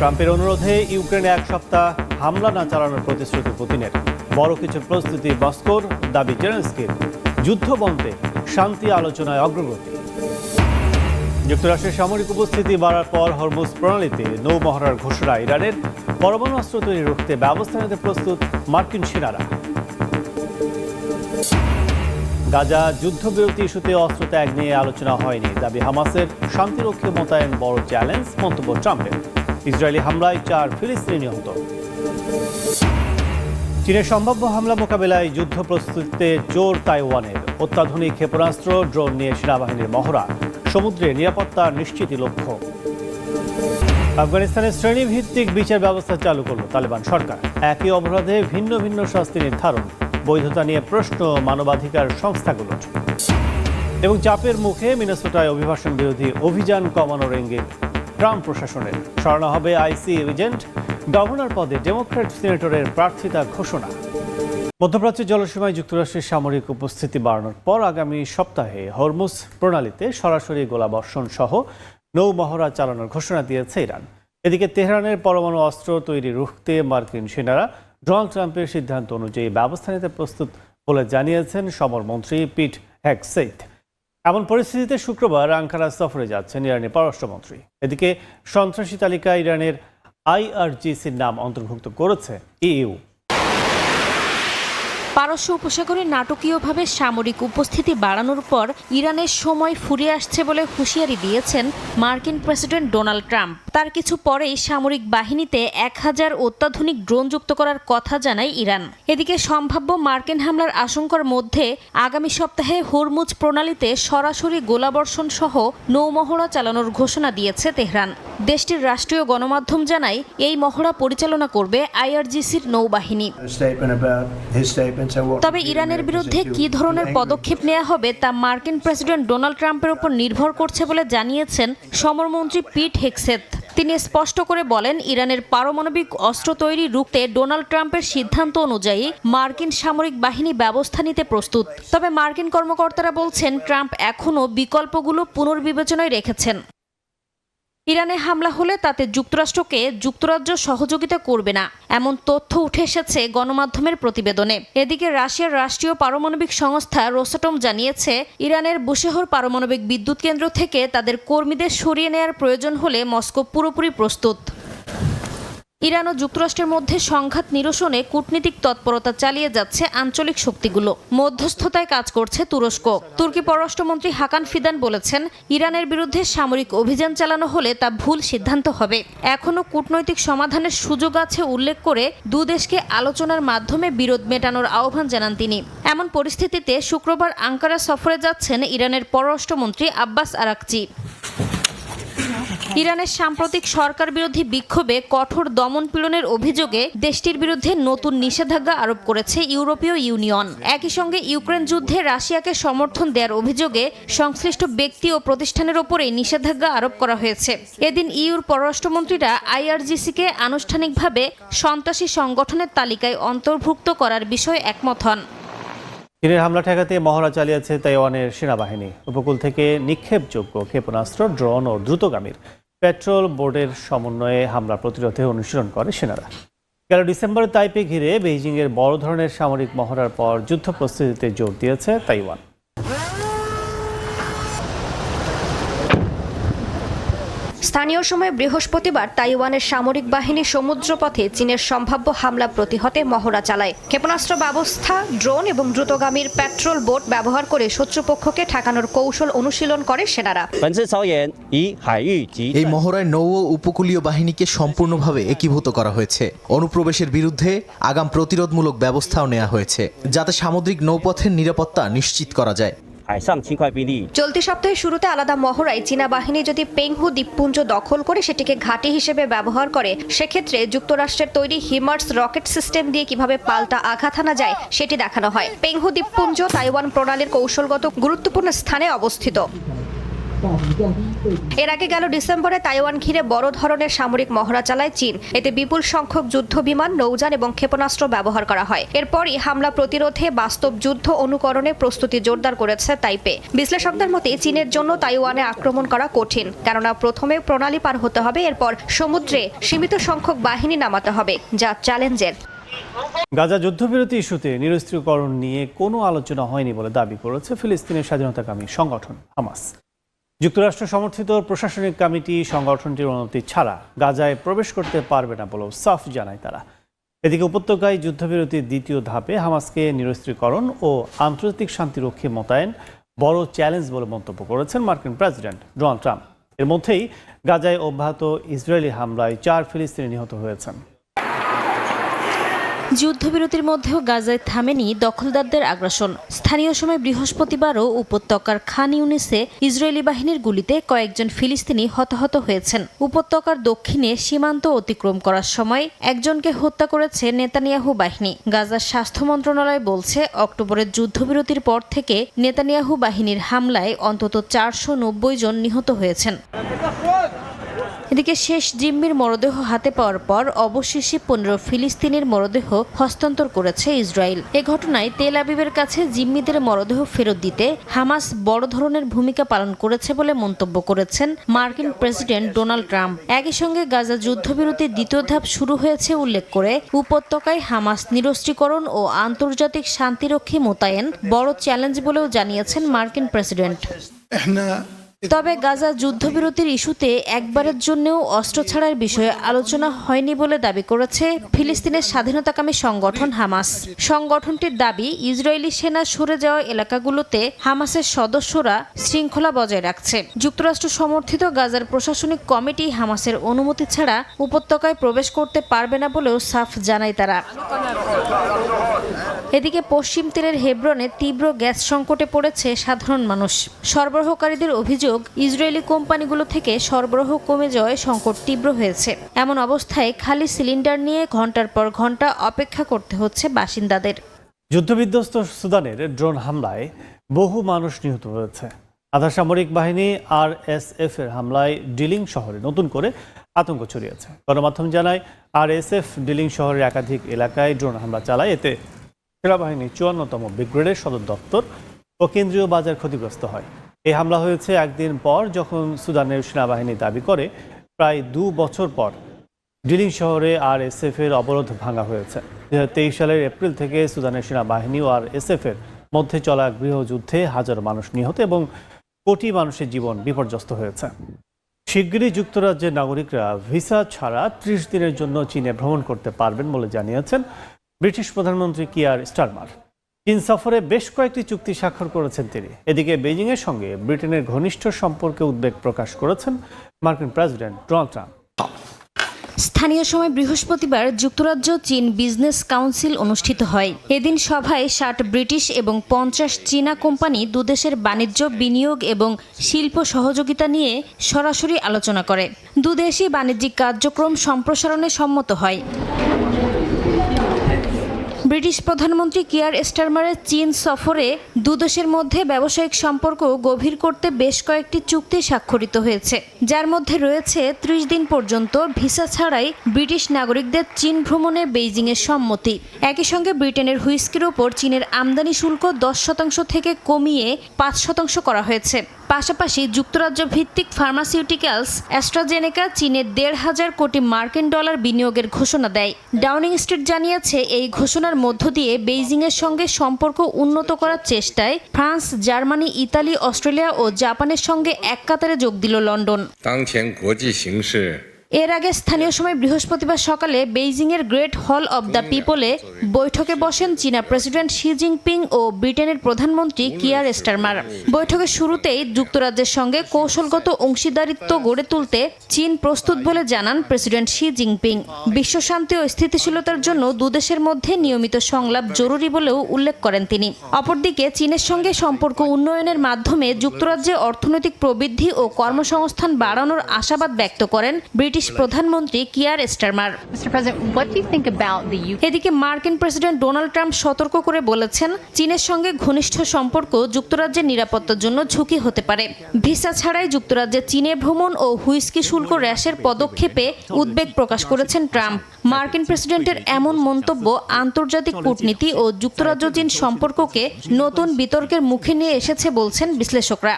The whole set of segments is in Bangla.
ট্রাম্পের অনুরোধে ইউক্রেনে এক সপ্তাহ হামলা না চালানোর প্রতিশ্রুতি পুতিনের। বড় কিছু প্রস্তুতি মস্কোর দাবি জেলেন্সকির। যুদ্ধ বন্ধে শান্তি আলোচনায় অগ্রগতি। যুক্তরাষ্ট্রের সামরিক উপস্থিতি বাড়ার পর হরমুজ প্রণালীতে নৌ মহড়ার ঘোষণা ইরানের। পরমাণু অস্ত্র তৈরি রুখতে ব্যবস্থা নিতে প্রস্তুত মার্কিন সেনারা। গাজা যুদ্ধবিরতি ইস্যুতে অস্ত্র ত্যাগ নিয়ে আলোচনা হয়নি, দাবি হামাসের শান্তিরক্ষী মোতায়েন বড় চ্যালেঞ্জ, মন্তব্য ট্রাম্পের। ইসরায়েলি হামলায় চার ফিলিস্তিনি নিহত। চীনের সম্ভাব্য হামলা মোকাবেলায় যুদ্ধ প্রস্তুতিতে জোর তাইওয়ানের অত্যাধুনিক ক্ষেপণাস্ত্র, ড্রোন নিয়ে সেনাবাহিনীর মহড়া, সমুদ্রে নিরাপত্তা নিশ্চিতই লক্ষ্য। আফগানিস্তানের শ্রেণীভিত্তিক বিচার ব্যবস্থা চালু করল তালেবান সরকার। একই অপরাধে ভিন্ন ভিন্ন শাস্তি নির্ধারণ, বৈধতা নিয়ে প্রশ্ন মানবাধিকার সংস্থাগুলোর। এবং চাপের মুখে মিনেসোটায় অভিবাসন বিরোধী অভিযান কমানোর ইঙ্গিত। ট্রাম্প প্রশাসনের। সরানো হবে আইসি এজেন্ট, গভর্নর পদে ডেমোক্র্যাট সিনেটরের প্রার্থিতা ঘোষণা। মধ্যপ্রাচ্যের জলসীমায় যুক্তরাষ্ট্রের সামরিক উপস্থিতি বাড়ানোর পর আগামী সপ্তাহে হরমুজ প্রণালীতে সরাসরি গোলাবর্ষণ সহ নৌ মহড়া চালানোর ঘোষণা দিয়েছে ইরান। এদিকে তেহরানের পরমাণু অস্ত্র তৈরি রুখতে মার্কিন সেনারা ডোনাল্ড ট্রাম্পের সিদ্ধান্ত অনুযায়ী ব্যবস্থা নিতে প্রস্তুত বলে জানিয়েছেন সমরমন্ত্রী পিট হ্যাকসেইথ। এমন পরিস্থিতিতে শুক্রবার আঙ্কারা সফরে যাচ্ছেন ইরানের পররাষ্ট্রমন্ত্রী। এদিকে সন্ত্রাসী তালিকা ইরানের আইআরজিসির নাম অন্তর্ভুক্ত করেছে ইইউ। পারস্য উপসাগরে নাটকীয়ভাবে সামরিক উপস্থিতি বাড়ানোর পর ইরানের সময় ফুরিয়ে আসছে বলে হুঁশিয়ারি দিয়েছেন মার্কিন প্রেসিডেন্ট ডোনাল্ড ট্রাম্প। তার কিছু পরেই সামরিক বাহিনীতে এক হাজার অত্যাধুনিক ড্রোন যুক্ত করার কথা জানায় ইরান। এদিকে সম্ভাব্য মার্কিন হামলার আশঙ্কার মধ্যে আগামী সপ্তাহে হরমুজ প্রণালীতে সরাসরি গোলাবর্ষণ সহ নৌমহড়া চালানোর ঘোষণা দিয়েছে তেহরান। দেশটির রাষ্ট্রীয় গণমাধ্যম জানায়, এই মহড়া পরিচালনা করবে আইআরজিসির নৌবাহিনী। তবে ইরানের বিরুদ্ধে কী ধরনের পদক্ষেপ নেওয়া হবে তা মার্কিন প্রেসিডেন্ট ডোনাল্ড ট্রাম্পের উপর নির্ভর করছে বলে জানিয়েছেন সমরমন্ত্রী পিট হেক্সেথ তিনি স্পষ্ট করে বলেন ইরানের পারমাণবিক অস্ত্র তৈরি রুখতে ডোনাল্ড ট্রাম্পের সিদ্ধান্ত অনুযায়ী মার্কিন সামরিক বাহিনী ব্যবস্থা নিতে প্রস্তুত। তবে মার্কিন কর্মকর্তারা বলছেন ট্রাম্প এখনও বিকল্পগুলো পুনর্বিবেচনায় রেখেছেন। ইরানে হামলা হলে তাতে যুক্তরাষ্ট্রকে যুক্তরাজ্য সহযোগিতা করবে না, এমন তথ্য উঠে এসেছে গণমাধ্যমের প্রতিবেদনে। এদিকে রাশিয়ার রাষ্ট্রীয় পারমাণবিক সংস্থা রোসাটম জানিয়েছে, ইরানের বুশেহর পারমাণবিক বিদ্যুৎ কেন্দ্র থেকে তাদের কর্মীদের সরিয়ে নেয়ার প্রয়োজন হলে মস্কো পুরোপুরি প্রস্তুত। ইরান ও যুক্তরাষ্ট্রের মধ্যে সংঘাত নিরসনে কূটনীতিক তৎপরতা চালিয়ে যাচ্ছে আঞ্চলিক শক্তিগুলো। মধ্যস্থতায় কাজ করছে তুরস্ক। তুর্কি পররাষ্ট্রমন্ত্রী হাকান ফিদান বলেছেন, ইরানের বিরুদ্ধে সামরিক অভিযান চালানো হলে তা ভুল সিদ্ধান্ত হবে। এখনও কূটনৈতিক সমাধানের সুযোগ আছে উল্লেখ করে দু দেশকে আলোচনার মাধ্যমে বিরোধ মেটানোর আহ্বান জানান তিনি। এমন পরিস্থিতিতে শুক্রবার আঙ্কারা সফরে যাচ্ছেন ইরানের পররাষ্ট্রমন্ত্রী আব্বাস আরাকচি। ইরানের সাম্প্রতিক সরকার বিরোধী বিক্ষোভে কঠোর দমন পীড়নের অভিযোগে দেশটির বিরুদ্ধে নতুন নিষেধাজ্ঞা আরোপ করেছে ইউরোপীয় ইউনিয়ন। একই সঙ্গে ইউক্রেন যুদ্ধে রাশিয়াকে সমর্থন দেওয়ার অভিযোগে সংশ্লিষ্ট ব্যক্তি ও প্রতিষ্ঠানের ওপরে নিষেধাজ্ঞা আরোপ করা হয়েছে। এদিন ইউর পররাষ্ট্রমন্ত্রীরা আইআরজিসিকে আনুষ্ঠানিকভাবে সন্ত্রাসী সংগঠনের তালিকায় অন্তর্ভুক্ত করার বিষয়ে একমত হন। চীনের হামলা ঠেকাতে মহড়া চালিয়েছে তাইওয়ানের সেনাবাহিনী। উপকূল থেকে নিক্ষেপযোগ্য ক্ষেপণাস্ত্র, ড্রোন ও দ্রুতগামীর পেট্রোল বোর্ডের সমন্বয়ে হামলা প্রতিরোধে অনুশীলন করে সেনারা। গেল ডিসেম্বরে তাইপে ঘিরে বেইজিংয়ের বড় ধরনের সামরিক মহড়ার পর যুদ্ধ প্রস্তুতিতে জোর দিয়েছে তাইওয়ান। স্থানীয় সময় বৃহস্পতিবার তাইওয়ানের সামরিক বাহিনী সমুদ্রপথে চীনের সম্ভাব্য হামলা প্রতিহতে মহড়া চালায়। ক্ষেপণাস্ত্র ব্যবস্থা, ড্রোন এবং দ্রুতগামীর পেট্রোল বোট ব্যবহার করে শত্রুপক্ষকে ঠেকানোর কৌশল অনুশীলন করে সেনারা। এই মহড়ায় নৌ উপকূলীয় বাহিনীকে সম্পূর্ণভাবে একীভূত করা হয়েছে। অনুপ্রবেশের বিরুদ্ধে আগাম প্রতিরোধমূলক ব্যবস্থাও নেওয়া হয়েছে, যাতে সামুদ্রিক নৌপথের নিরাপত্তা নিশ্চিত করা যায়। 海上轻快兵力 চলতি সপ্তাহের শুরুতে আলাদা মহড়ায় চীনা বাহিনী যদি পেংহু দ্বীপপুঞ্জ দখল করে সেটিকে ঘাঁটি হিসেবে ব্যবহার করে সেক্ষেত্রে যুক্তরাষ্ট্রের তৈরি হিমার্স রকেট সিস্টেম দিয়ে কিভাবে পাল্টা আঘাত আনা যায় সেটি দেখানো হয় পেংহু দ্বীপপুঞ্জ তাইওয়ান প্রণালীর কৌশলগত গুরুত্বপূর্ণ স্থানে অবস্থিত এর আগে গেল ডিসেম্বরে তাইওয়ান ঘিরে বড় ধরনের সামরিক মহড়া চালায় চীন। এতে বিপুল সংখ্যক যুদ্ধ বিমান নৌযান এবং ক্ষেপণাস্ত্র ব্যবহার করা হয়। এরপরই হামলা প্রতিরোধে বাস্তব যুদ্ধ অনুকরণে প্রস্তুতি জোরদার করেছে তাইপে। বিশ্লেষকদের মতে চীনের জন্য তাইওয়ানে আক্রমণ করা কঠিন কেননা প্রথমে প্রণালী পার হতে হবে এরপর সমুদ্রে সীমিত সংখ্যক বাহিনী নামাতে হবে যা চ্যালেঞ্জের। গাজা যুদ্ধবিরতি ইস্যুতে নিরস্ত্রীকরণ নিয়ে কোনো আলোচনা হয়নি বলে দাবি করেছে ফিলিস্তিনের স্বাধীনতাকামী সংগঠন হামাস। যুক্তরাষ্ট্র সমর্থিত প্রশাসনিক কমিটি সংগঠনটির অনুমতি ছাড়া গাজায় প্রবেশ করতে পারবে না বলেও সাফ জানায় তারা। এদিকে উপত্যকায় যুদ্ধবিরতির দ্বিতীয় ধাপে হামাসকে নিরস্ত্রীকরণ ও আন্তর্জাতিক শান্তিরক্ষী মোতায়েন বড় চ্যালেঞ্জ বলে মন্তব্য করেছেন মার্কিন প্রেসিডেন্ট ডোনাল্ড ট্রাম্প। এর মধ্যেই গাজায় অব্যাহত ইসরায়েলি হামলায় চার ফিলিস্তিনি নিহত হয়েছেন। যুদ্ধবিরতির মধ্যেও গাজায় থামেনি দখলদারদের আগ্রাসন। স্থানীয় সময় বৃহস্পতিবারও উপত্যকার খান ইউনিসে ইসরায়েলি বাহিনীর গুলিতে কয়েকজন ফিলিস্তিনি হতাহত হয়েছেন। উপত্যকার দক্ষিণে সীমান্ত অতিক্রম করার সময় একজনকে হত্যা করেছে নেতানিয়াহু বাহিনী। গাজার স্বাস্থ্য মন্ত্রণালয় বলছে, অক্টোবরের যুদ্ধবিরতির পর থেকে নেতানিয়াহু বাহিনীর হামলায় অন্তত চারশো নব্বই জন নিহত হয়েছেন। এদিকে শেষ জিম্মির মরদেহ হাতে পাওয়ার পর অবশেষে পনেরো ফিলিস্তিনের মরদেহ হস্তান্তর করেছে ইসরায়েল। এ ঘটনায় তেল আবিবের কাছে জিম্মিদের মরদেহ ফেরত দিতে হামাস বড় ধরনের ভূমিকা পালন করেছে বলে মন্তব্য করেছেন মার্কিন প্রেসিডেন্ট ডোনাল্ড ট্রাম্প। একই সঙ্গে গাজা যুদ্ধবিরতির দ্বিতীয় ধাপ শুরু হয়েছে উল্লেখ করে উপত্যকায় হামাস নিরস্ত্রীকরণ ও আন্তর্জাতিক শান্তিরক্ষী মোতায়েন বড় চ্যালেঞ্জ বলেও জানিয়েছেন মার্কিন প্রেসিডেন্ট। তবে গাজা যুদ্ধবিরতির ইস্যুতে একবারের জন্যও অস্ত্র ছাড়ার বিষয়ে আলোচনা হয়নি বলে দাবি করেছে ফিলিস্তিনের স্বাধীনতাকামী সংগঠন হামাস। সংগঠনটির দাবি, ইসরায়েলি সেনা সরে যাওয়া এলাকাগুলোতে হামাসের সদস্যরা শৃঙ্খলা বজায় রাখছে। যুক্তরাষ্ট্র সমর্থিত গাজার প্রশাসনিক কমিটি হামাসের অনুমতি ছাড়া উপত্যকায় প্রবেশ করতে পারবে না বলেও সাফ জানায় তারা। এদিকে পশ্চিম তীরের হেব্রনে তীব্র গ্যাস সংকটে পড়েছে সাধারণ মানুষ। সরবরাহকারীদের অভিযোগ ইসরায়েলি কোম্পানিগুলো থেকে সরবরাহ কমে যাওয়ায় সংকট তীব্র হয়েছে। এমন অবস্থায় খালি সিলিন্ডার নিয়ে ঘণ্টার পর ঘণ্টা অপেক্ষা করতে হচ্ছে বাসিন্দাদের। যুদ্ধবিধ্বস্ত সুদানের ড্রোন হামলায় বহু মানুষ নিহত হয়েছে। আধা সামরিক বাহিনী আর এস এফ এর হামলায় ডিলিং শহরে নতুন করে আতঙ্ক ছড়িয়েছে। গণমাধ্যম জানায় আর এস এফ ডিলিং শহরের একাধিক এলাকায় ড্রোন হামলা চালায়। এতে সেনাবাহিনীর চুয়ান্নতম ব্রিগেডের সদর দপ্তর ও কেন্দ্রীয় বাজার ক্ষতিগ্রস্ত হয়। এই হামলা হয়েছে একদিন পর যখন সুদানের সেনাবাহিনী দাবি করে, প্রায় দু বছর পর ডিলিং শহরে আর এর অবরোধ ভাঙা হয়েছে। দু সালের এপ্রিল থেকে সুদানের সেনাবাহিনী ও আর এর মধ্যে চলা গৃহযুদ্ধে হাজারো মানুষ নিহত এবং কোটি মানুষের জীবন বিপর্যস্ত হয়েছে। শিগগিরই যুক্তরাজ্যের নাগরিকরা ভিসা ছাড়া ত্রিশ দিনের জন্য চীনে ভ্রমণ করতে পারবেন বলে জানিয়েছেন ব্রিটিশ প্রধানমন্ত্রী কিয়ার স্টারমার। চীন সফরে বেশ কয়েকটি চুক্তি স্বাক্ষর করেছেন তিনি। এদিকে বেজিংয়ের সঙ্গে ব্রিটেনের ঘনিষ্ঠ সম্পর্কে উদ্বেগ প্রকাশ করেছেন মার্কিন প্রেসিডেন্ট ডোনাল্ড ট্রাম্প। স্থানীয় সময় বৃহস্পতিবার যুক্তরাজ্য চীন বিজনেস কাউন্সিল অনুষ্ঠিত হয়। এদিন সভায় ষাট ব্রিটিশ এবং পঞ্চাশ চীনা কোম্পানি দুদেশের বাণিজ্য, বিনিয়োগ এবং শিল্প সহযোগিতা নিয়ে সরাসরি আলোচনা করে। দুদেশই বাণিজ্যিক কার্যক্রম সম্প্রসারণে সম্মত হয়। ব্রিটিশ প্রধানমন্ত্রী কিয়ার স্টারমারের চীন সফরে দুদেশের মধ্যে ব্যবসায়িক সম্পর্ক গভীর করতে বেশ কয়েকটি চুক্তি স্বাক্ষরিত হয়েছে। যার মধ্যে রয়েছে ত্রিশ দিন পর্যন্ত ভিসা ছাড়াই ব্রিটিশ নাগরিকদের চীন ভ্রমণে বেইজিংয়ের সম্মতি। একই সঙ্গে ব্রিটেনের হুইস্কির ওপর চীনের আমদানি শুল্ক দশ শতাংশ থেকে কমিয়ে পাঁচ শতাংশ করা হয়েছে। পাশাপাশি যুক্তরাজ্য ভিত্তিক ফার্মাসিউটিক্যালস অ্যাস্ট্রাজেনেকা চীনে দেড় হাজার কোটি মার্কিন ডলার বিনিয়োগের ঘোষণা দেয়। ডাউনিং স্ট্রিট জানিয়েছে, এই ঘোষণার মধ্য দিয়ে বেইজিংয়ের সঙ্গে সম্পর্ক উন্নত করার চেষ্টায় ফ্রান্স, জার্মানি, ইতালি, অস্ট্রেলিয়া ও জাপানের সঙ্গে এক কাতারে যোগ দিল লন্ডন। এর আগে স্থানীয় সময় বৃহস্পতিবার সকালে বেইজিংয়ের গ্রেট হল অব দ্য পিপলে বৈঠকে বসেন চীনা প্রেসিডেন্ট শি জিনপিং ও ব্রিটেনের প্রধানমন্ত্রী কিয়ার স্টারমার। বৈঠকের শুরুতেই যুক্তরাজ্যের সঙ্গে কৌশলগত অংশীদারিত্ব গড়ে তুলতে চীন প্রস্তুত বলে জানান প্রেসিডেন্ট শি জিনপিং। বিশ্বশান্তি ও স্থিতিশীলতার জন্য দুদেশের মধ্যে নিয়মিত সংলাপ জরুরি বলেও উল্লেখ করেন তিনি। অপরদিকে চীনের সঙ্গে সম্পর্ক উন্নয়নের মাধ্যমে যুক্তরাজ্যে অর্থনৈতিক প্রবৃদ্ধি ও কর্মসংস্থান বাড়ানোর আশাবাদ ব্যক্ত করেন ব্রিটিশ ব্রিটিশ প্রধানমন্ত্রী কিয়ার স্টারমার? এদিকে মার্কিন প্রেসিডেন্ট ডোনাল্ড ট্রাম্প সতর্ক করে বলেছেন চীনের সঙ্গে ঘনিষ্ঠ সম্পর্ক যুক্তরাজ্যের নিরাপত্তার জন্য ঝুঁকি হতে পারে। ভিসা ছাড়াই যুক্তরাজ্যে চীনে ভ্রমণ ও হুইস্কি শুল্ক হ্রাসের পদক্ষেপে উদ্বেগ প্রকাশ করেছেন ট্রাম্প। মার্কিন প্রেসিডেন্টের এমন মন্তব্য আন্তর্জাতিক কূটনীতি ও যুক্তরাজ্য চীন সম্পর্ককে নতুন বিতর্কের মুখে নিয়ে এসেছে বলছেন বিশ্লেষকরা।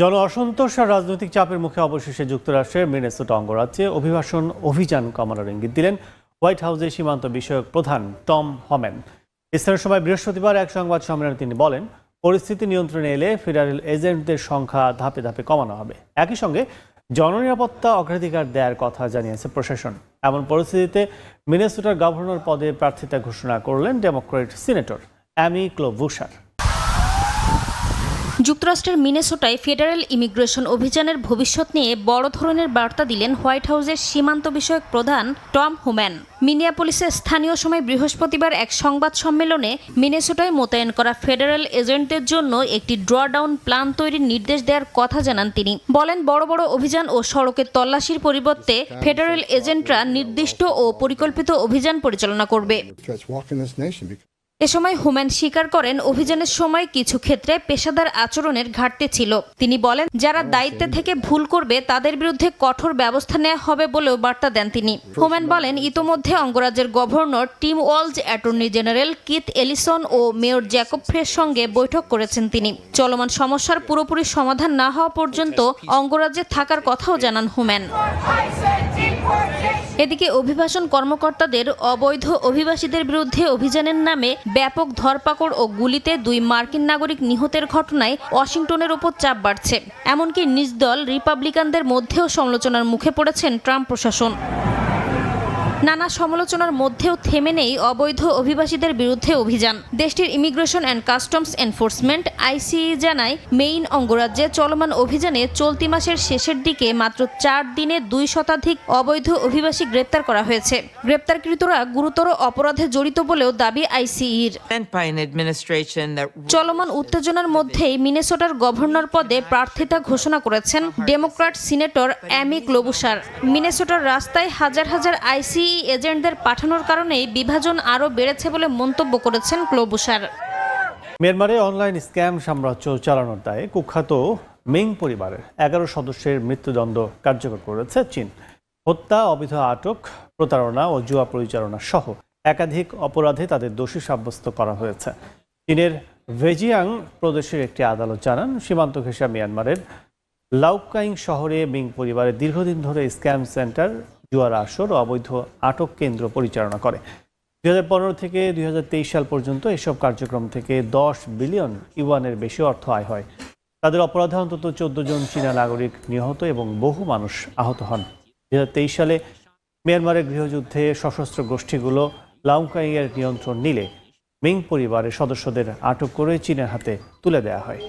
জন অসন্তোষ আর রাজনৈতিক চাপের মুখে অবশেষে যুক্তরাষ্ট্রের মিনেসোটা অঙ্গরাজ্যে অভিবাসন অভিযান কমানোর ইঙ্গিত দিলেন হোয়াইট হাউসের সীমান্ত বিষয়ক প্রধান টম হমেন। স্থানীয় সময় বৃহস্পতিবার এক সংবাদ সম্মেলনে তিনি বলেন, পরিস্থিতি নিয়ন্ত্রণে এলে ফেডারেল এজেন্টদের সংখ্যা ধাপে ধাপে কমানো হবে। একই সঙ্গে জননিরাপত্তা অগ্রাধিকার দেওয়ার কথা জানিয়েছে প্রশাসন। এমন পরিস্থিতিতে মিনেসোটার গভর্নর পদে প্রার্থিতা ঘোষণা করলেন ডেমোক্রেট সিনেটর অ্যামি ক্লোভুসার যুক্তরাষ্ট্রের মিনেসোটায় ফেডারেল ইমিগ্রেশন অভিযানের ভবিষ্যৎ নিয়ে বড় ধরনের বার্তা দিলেন হোয়াইট হাউসের সীমান্ত বিষয়ক প্রধান টম হুম্যান। মিনিয়াপলিসে স্থানীয় সময় বৃহস্পতিবার এক সংবাদ সম্মেলনে মিনেসোটায় মোতায়েন করা ফেডারেল এজেন্টদের জন্য একটি ড্রডাউন প্ল্যান তৈরির নির্দেশ দেওয়ার কথা জানান তিনি। বলেন, বড় বড় অভিযান ও সড়কের তল্লাশির পরিবর্তে ফেডারেল এজেন্টরা নির্দিষ্ট ও পরিকল্পিত অভিযান পরিচালনা করবে। এ সময় হুম্যান স্বীকার করেন অভিযানের সময় কিছু ক্ষেত্রে পেশাদার আচরণের ঘাটতি ছিল। তিনি বলেন যারা দায়িত্বে থেকে ভুল করবে তাদের বিরুদ্ধে কঠোর ব্যবস্থা নেওয়া হবে বলেও বার্তা দেন তিনি। হুম্যান বলেন ইতোমধ্যে অঙ্গরাজ্যের governor Tim Walz attorney general Keith Ellison ও মেয়র জ্যাকব ফ্রের সঙ্গে বৈঠক করেছেন তিনি। চলমান সমস্যার পুরোপুরি সমাধান না হওয়া পর্যন্ত অঙ্গরাজ্যে থাকার কথাও জানান হুম্যান। এদিকে অভিবাসন কর্মকর্তাদের অবৈধ অভিবাসীদের বিরুদ্ধে অভিযানের নামে ব্যাপক ধরপাকড় ও গুলিতে দুই মার্কিন নাগরিক নিহতের ঘটনায় ওয়াশিংটনের ওপর চাপ বাড়ছে। এমনকি নিজ দল রিপাবলিকানদের মধ্যেও সমালোচনার মুখে পড়েছেন ট্রাম্প প্রশাসন। নানা সমালোচনার মধ্যেও থেমে নেই অবৈধ অভিবাসীদের বিরুদ্ধে অভিযান। দেশটির Immigration and Customs Enforcement ICE জানায় মেইন অঙ্গরাজ্যে চলমান অভিযানে চলতি মাসের শেষের দিকে মাত্র চার দিনে দুই শতাধিক অবৈধ অভিবাসী গ্রেপ্তার করা হয়েছে। গ্রেপ্তারকৃতরা গুরুতর অপরাধে জড়িত বলেও দাবি আইসিইর চলমান উত্তেজনার মধ্যেই মিনেসোটার গভর্নর পদে প্রার্থিতা ঘোষণা করেছেন ডেমোক্র্যাট সিনেটর অ্যামি ক্লোবুসার। মিনেসোটার রাস্তায় হাজার হাজার আইসিই এজেন্টদের পাঠানোর কারণেই বিভাজন আরও বেড়েছে বলে মন্তব্য করেছেন ক্লোবুসার মিয়ানমারে অনলাইন স্ক্যাম সাম্রাজ্য চালানোর দায়ে কুখ্যাত মিং পরিবারের এগারো সদস্যের মৃত্যুদণ্ড কার্যকর করেছে চীন। হত্যা, অবৈধ আটক, প্রতারণা ও জুয়া পরিচালনা সহ একাধিক অপরাধে তাদের দোষী সাব্যস্ত করা হয়েছে। চীনের ভেজিয়াং প্রদেশের একটি আদালত জানান, সীমান্ত ঘেঁষা মিয়ানমারের লাউকাইং শহরে মিং পরিবারের দীর্ঘদিন ধরে স্ক্যাম সেন্টার জুয়ার আসর ও অবৈধ আটক কেন্দ্র পরিচালনা করে। দুই হাজার পনেরো থেকে দুই হাজার তেইশ সাল পর্যন্ত এসব কার্যক্রম থেকে দশ বিলিয়ন ইউয়ানের বেশি অর্থ আয় হয়। তাদের অপরাধে অন্তত চোদ্দ জন চীনা নাগরিক নিহত এবং বহু মানুষ আহত হন। দুই হাজার তেইশ সালে মিয়ানমারের গৃহযুদ্ধে সশস্ত্র গোষ্ঠীগুলো লাউকাইয়ের নিয়ন্ত্রণ নিলে মিং পরিবারের সদস্যদের আটক করে চীনের হাতে তুলে দেয়া হয়।